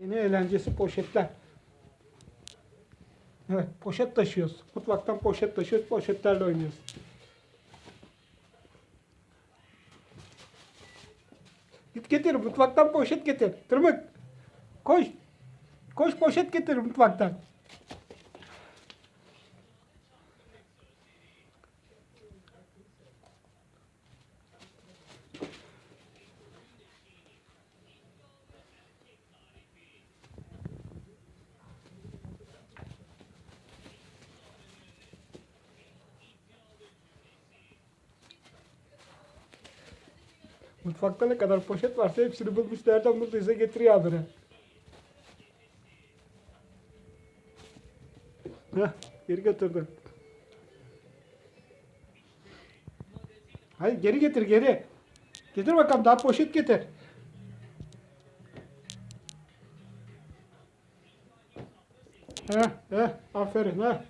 Yeni eğlencesi poşetler. Evet poşet taşıyoruz. Mutfaktan poşet taşıyoruz. Poşetlerle oynuyoruz. Git getir mutfaktan poşet getir. Tırmık. Koş. Koş poşet getir mutfaktan. Mutfakta ne kadar poşet varsa hepsini bulmuş. Nereden bulduysa getiriyor habire. Heh, geri götürdü. Hayır geri getir geri. Getir bakalım daha poşet getir. Heh, heh, aferin heh.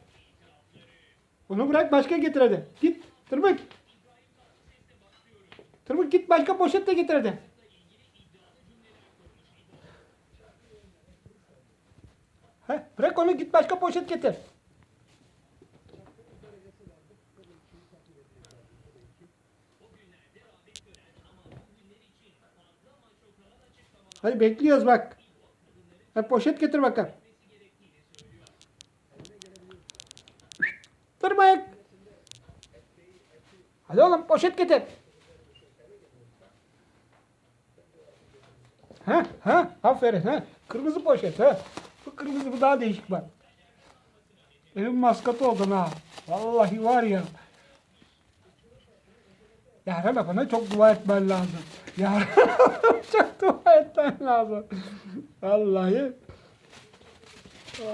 Onu bırak başka getir hadi. Git tırmık. Tırmık git başka poşet de getir hadi. Heh, bırak onu git başka poşet getir. Hadi bekliyoruz bak. Hadi poşet getir bakalım. Tırmık. Hadi oğlum poşet getir. Ha ha aferin ha. Kırmızı poşet ha. Bu kırmızı bu daha değişik bak. Evin maskotı oldun ha. Vallahi var ya. Yarın bana çok dua etmen lazım. Yarın çok dua etmen lazım. Vallahi.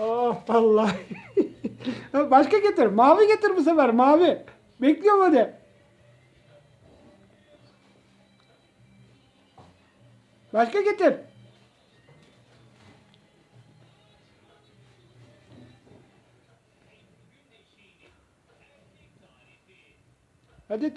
Oh vallahi. Başka getir. Mavi getir bu sefer mavi. Bekliyorum hadi. Başka getir. Hadi